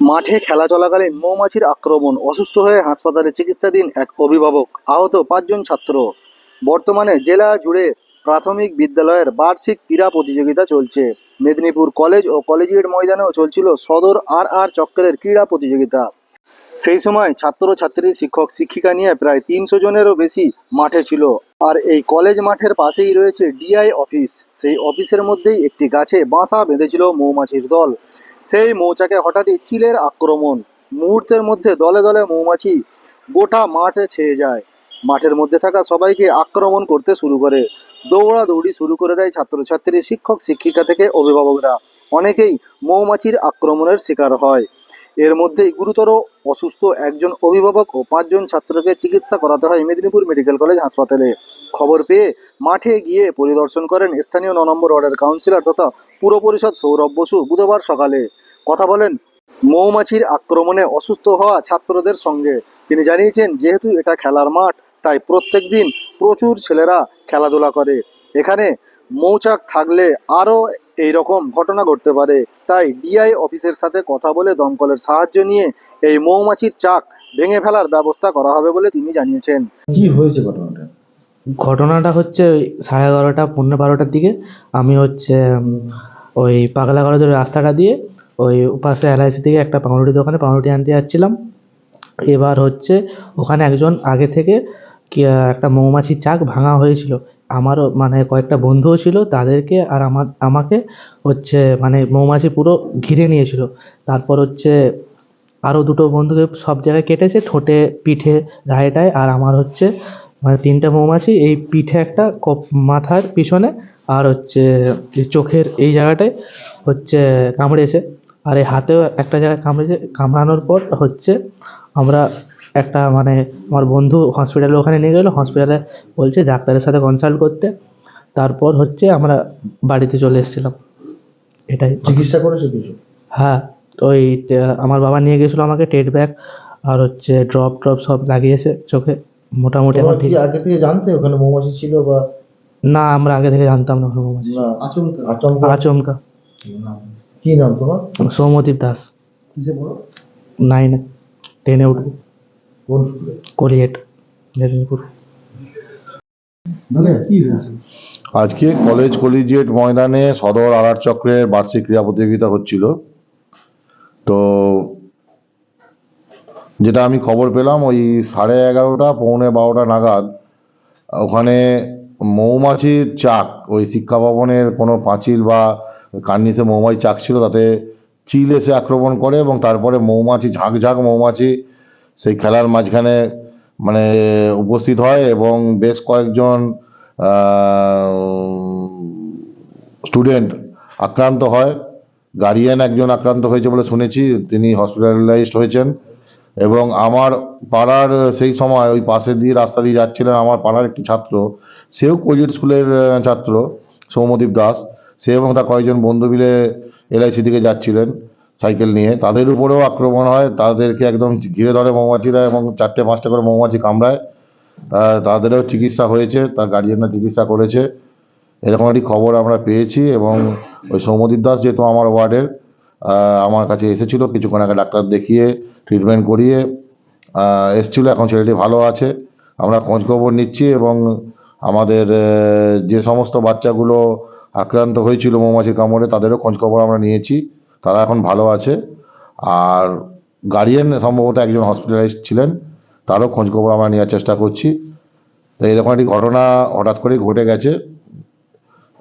মাঠে খেলা চলাকালীন মৌমাছির আক্রমণ, অসুস্থ হয়ে হাসপাতালে চিকিৎসাধীন এক অভিভাবক, আহত পাঁচজন ছাত্র। বর্তমানে জেলা জুড়ে প্রাথমিক বিদ্যালয়ের বার্ষিক ক্রীড়া প্রতিযোগিতা চলছে। মেদিনীপুর কলেজ ও কলেজিয়েট ময়দানেও চলছিল সদর আর আর চক্রের ক্রীড়া প্রতিযোগিতা। সেই সময় ছাত্রছাত্রী, শিক্ষক, শিক্ষিকা নিয়ে প্রায় তিনশো জনেরও বেশি মাঠে ছিল। আর এই কলেজ মাঠের পাশেই রয়েছে ডিআই অফিস। সেই অফিসের মধ্যেই একটি গাছে বাসা বেঁধেছিল মৌমাছির দল। সেই মৌচাকে হঠাৎই চিলের আক্রমণ। মুহূর্তের মধ্যে দলে দলে মৌমাছি গোটা মাঠে ছেয়ে যায়। মাঠের মধ্যে থাকা সবাইকে আক্রমণ করতে শুরু করে। দৌড়াদৌড়ি শুরু করে দেয় ছাত্রছাত্রী, শিক্ষক, শিক্ষিকা থেকে অভিভাবকরা। অনেকেই মৌমাছির আক্রমণের শিকার হয়। এর মধ্যেই গুরুতর অসুস্থ একজন অভিভাবক ও পাঁচজন ছাত্রকে চিকিৎসা করাতে হয় মেদিনীপুর মেডিকেল কলেজ হাসপাতালে। খবর পেয়ে মাঠে গিয়ে পরিদর্শন করেন স্থানীয় ন নম্বর ওয়ার্ডের কাউন্সিলর তথা পুর পরিষদ সৌরভ বসু বুধবার সকালে। কথা বলেন, মৌমাছির আক্রমণে অসুস্থ হওয়া ছাত্রদের সঙ্গে। তিনি জানিয়েছেন, যেহেতু এটা খেলার মাঠ, তাই প্রত্যেক দিন প্রচুর ছেলেরা খেলাধুলা করে। এখানে মৌচাক থাকলে আরও এই রকম ঘটনা ঘটতে পারে। তাই ডিআই অফিসের সাথে কথা বলে দমকলের সাহায্য নিয়ে এই মৌমাছির চাক ভেঙে ফেলার ব্যবস্থা করা হবে বলে তিনি জানিয়েছেন। কি হয়েছে ঘটনাটা? ঘটনাটা হচ্ছে ওই সাড়ে এগারোটা পনেরো বারোটার দিকে আমি হচ্ছে ওই পাগলা কলেজের রাস্তাটা দিয়ে ওই পাশে এলআইসি থেকে একটা পাউরুটি দোকানে পাউরুটি আনতে যাচ্ছিলাম। এবার হচ্ছে ওখানে একজন আগে থেকে কি একটা মৌমাছির চাক ভাঙা হয়েছিল। আমারও মানে কয়েকটা বন্ধুও ছিল তাদেরকে আর আমার, আমাকে হচ্ছে মানে মৌমাছি পুরো ঘিরে নিয়েছিল। তারপর হচ্ছে আরও দুটো বন্ধুকে সব জায়গায় কেটেছে, ঠোঁটে, পিঠে, গায়ে টায়ে আর আমার হচ্ছে মানে তিনটে মৌমাছি, এই পিঠে একটা মাথার পিছনে আর হচ্ছে চোখের এই জায়গাটায় হচ্ছে কামড়েছে। আর এই হাতেও একটা জায়গায় কামড়েছে, কামড়ানোর পর হচ্ছে আমরা একটা মানে আমার বন্ধু হসপিটালে ওখানে নিয়ে গেলো হসপিটালে বলছে ডাক্তারের সাথে কনসাল্ট করতে। তারপর হচ্ছে আমরা বাড়িতে চলে এসেছিলাম। এটাই। চিকিৎসা করেছে কিছু? হ্যাঁ ওই আমার বাবা নিয়ে গেছিল আমাকে টেট ব্যাগ আর হচ্ছে ড্রপ ট্রপ সব লাগিয়েছে চোখে। মোটামুটি এখন ঠিক। আগে থেকে জানতে ওখানে মৌমাছি ছিল বা? না আমরা আগে থেকে জানতাম না ওখানে মৌমাছি। না আচমকা। আচমকা। আচমকা। কি নাম তোমার? সৌমদীপ দাস। কিসে পড়ো? নাইনে টেনে উঠবো। কোন স্কুলে কলিয়েট মেদিনীপুর আজকে কলেজ কলেজিয়েট ময়দানে সদর আড়ার চক্রের বার্ষিক ক্রীড়া প্রতিযোগিতা হচ্ছিল। তো যেটা আমি খবর পেলাম ওই সাড়ে এগারোটা পৌনে বারোটা নাগাদ ওখানে মৌমাছির চাক ওই শিক্ষা ভবনের কোনো পাঁচিল বা কার্নিসে মৌমাছি চাক ছিল তাতে চিল এসে আক্রমণ করে এবং তারপরে মৌমাছি ঝাঁক ঝাঁক মৌমাছি সেই খেলার মাঝখানে মানে উপস্থিত হয় এবং বেশ কয়েকজন স্টুডেন্ট আক্রান্ত হয়। গার্ডিয়ান একজন আক্রান্ত হয়েছে বলে শুনেছি, তিনি হসপিটালাইজড হয়েছেন। এবং আমার পাড়ার সেই সময় ওই পাশে দিয়ে রাস্তা দিয়ে যাচ্ছিলেন আমার পাড়ার একটি ছাত্র, সেও কোজিট স্কুলের ছাত্র সৌমদীপ দাস। সে এবং তার কয়েকজন বন্ধু মিলে এলআইসি দিকে যাচ্ছিলেন। সাইকেল নিয়ে। তাদের উপরেও আক্রমণ হয়। তাদেরকে একদম ঘিরে ধরে মৌমাছিরা এবং চারটে পাঁচটা করে মৌমাছি কামড়ায়। তাদেরও চিকিৎসা হয়েছে। তার গার্জিয়ানরা চিকিৎসা করেছে। এরকম একটি খবর আমরা পেয়েছি এবং ওই সৌমদীপ দাস যেহেতু আমার ওয়ার্ডের আমার কাছে এসেছিল। কিছুক্ষণ আগে ডাক্তার দেখিয়ে ট্রিটমেন্ট করিয়ে এসেছিল। এখন ছেলেটি ভালো আছে। আমরা খোঁজ খবর নিচ্ছি এবং আমাদের যে সমস্ত বাচ্চাগুলো আক্রান্ত হয়েছিল মৌমাছির কামড়ে, তাদেরও খোঁজ খবর আমরা নিয়েছি। তারা এখন ভালো আছে। আর গার্ডিয়ান সম্ভবত একজন হসপিটালাইজ ছিলেন তারও খোঁজ খবর আমরা নেওয়ার চেষ্টা করছি। তো এরকম একটি ঘটনা হঠাৎ করেই ঘটে গেছে।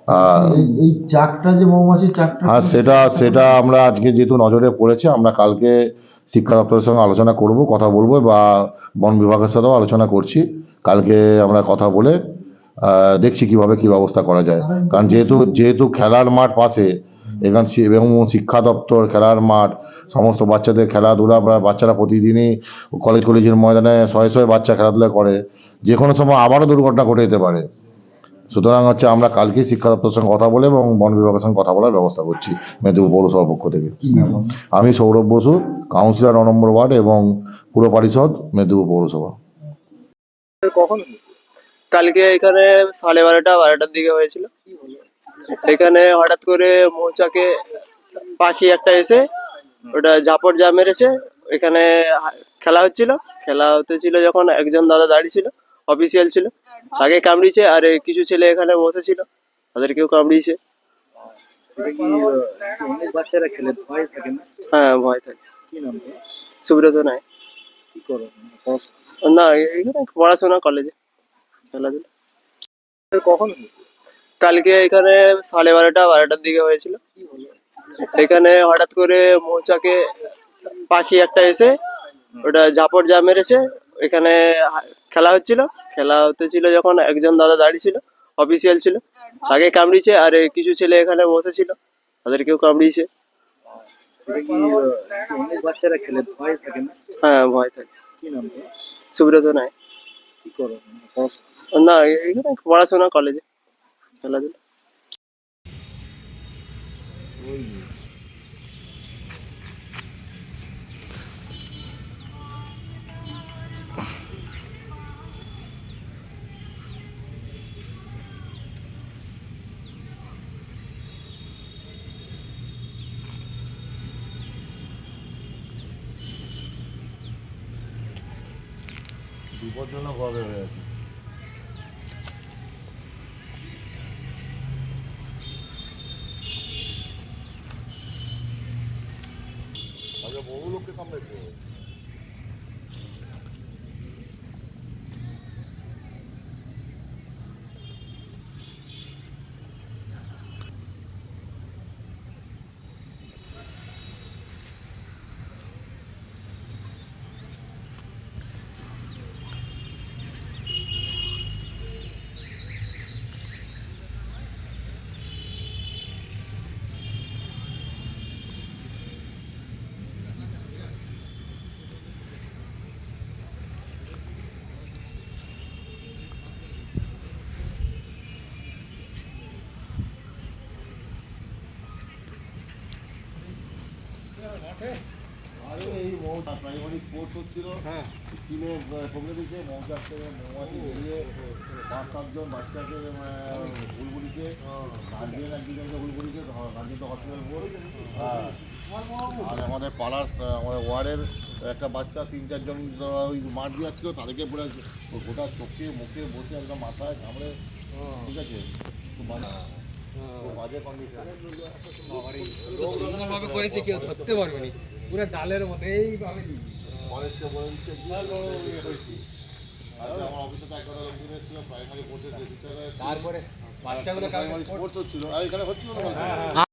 আর এই- এই চাকটা যে মৌমাছির চাকটা হ্যাঁ সেটা সেটা আমরা আজকে যেহেতু নজরে পড়েছে আমরা কালকে শিক্ষা দপ্তরের সঙ্গে আলোচনা করব কথা বলব বা বন বিভাগের সাথেও আলোচনা করছি। কালকে আমরা কথা বলে দেখছি কীভাবে কি ব্যবস্থা করা যায়। কারণ যেহেতু যেহেতু খেলার মাঠ পাশে এখান এবং শিক্ষা দপ্তর খেলার মাঠ সমস্ত বাচ্চাদের খেলাধুলা বাচ্চারা প্রতিদিনই কলেজ কলেজের ময়দানে শয়ে শয়ে বাচ্চা খেলাধুলা করে। যে কোনো সময় আবারও দুর্ঘটনা ঘটে যেতে পারে। সুতরাং হচ্ছে আমরা কালকেই শিক্ষা দপ্তরের সঙ্গে কথা বলে এবং বন বিভাগের সঙ্গে কথা বলার ব্যবস্থা করছি মেদিনীপুর পৌরসভার পক্ষ থেকে। আমি সৌরভ বসু কাউন্সিলর ন নম্বর ওয়ার্ড এবং পুর পরিষদ মেদিনীপুর পৌরসভা। কখন কালকে এখানে সাড়ে বারোটা বারোটার দিকে হয়েছিল। এখানে হঠাৎ করে মৌচাকে পাখি একটা এসে, ওটা ঝাপট যা মেরেছে। এখানে খেলা হচ্ছিল। খেলা হতেছিল যখন একজন দাদা দাঁড়িয়ে ছিল অফিসিয়াল ছিল। তাকে কামড়িয়েছে আর কিছু ছেলে এখানে বসেছিল তাদেরকেও কামড়িয়েছে। হ্যাঁ ভয় থাকে। সুব্রত না, এখানে পড়াশোনা কলেজে খেলাধুলা। কখন কালকে এখানে সাড়ে বারোটা, বারোটার দিকে হয়েছিল। এখানে হঠাৎ করে মৌচাকে পাখি একটা এসে, ওটা ঝাপট যা মেরেছে। এখানে খেলা হচ্ছিল। খেলা হতে ছিল যখন একজন দাদা দাঁড়িয়ে ছিল অফিসিয়াল ছিল। তাকে কামড়িয়েছে আর কিছু ছেলে এখানে বসেছিল তাদেরকেও কামড়িয়েছে। হ্যাঁ ভয় থাকে। সুব্রত না, এখানে পড়াশোনা কলেজে খেলাধুলা। বিপজ্জনক ভাবে হয়ে আছে। 내가 뭐 올로 끝한 거지. আরে এই কোর্স মৌমাছি পাঁচ সাতজন বাচ্চাকে হ্যাঁ। আর আমাদের পাড়ার আমাদের ওয়ার্ডের একটা বাচ্চা, তিন চারজন ওই মাঠ দিয়ে যাচ্ছিল তাদেরকে পুরো গোটা চোখে, মুখে, বসে একদম মাথায় কামড়ে ঠিক আছে? সুন্দরভাবে করেছে কেউ ধরতে পারবে না পুরো ডালের মধ্যে এইভাবে তারপরে বাচ্চাগুলো প্রাইমারি স্পোর্টস হচ্ছিল। এখানে হচ্ছিল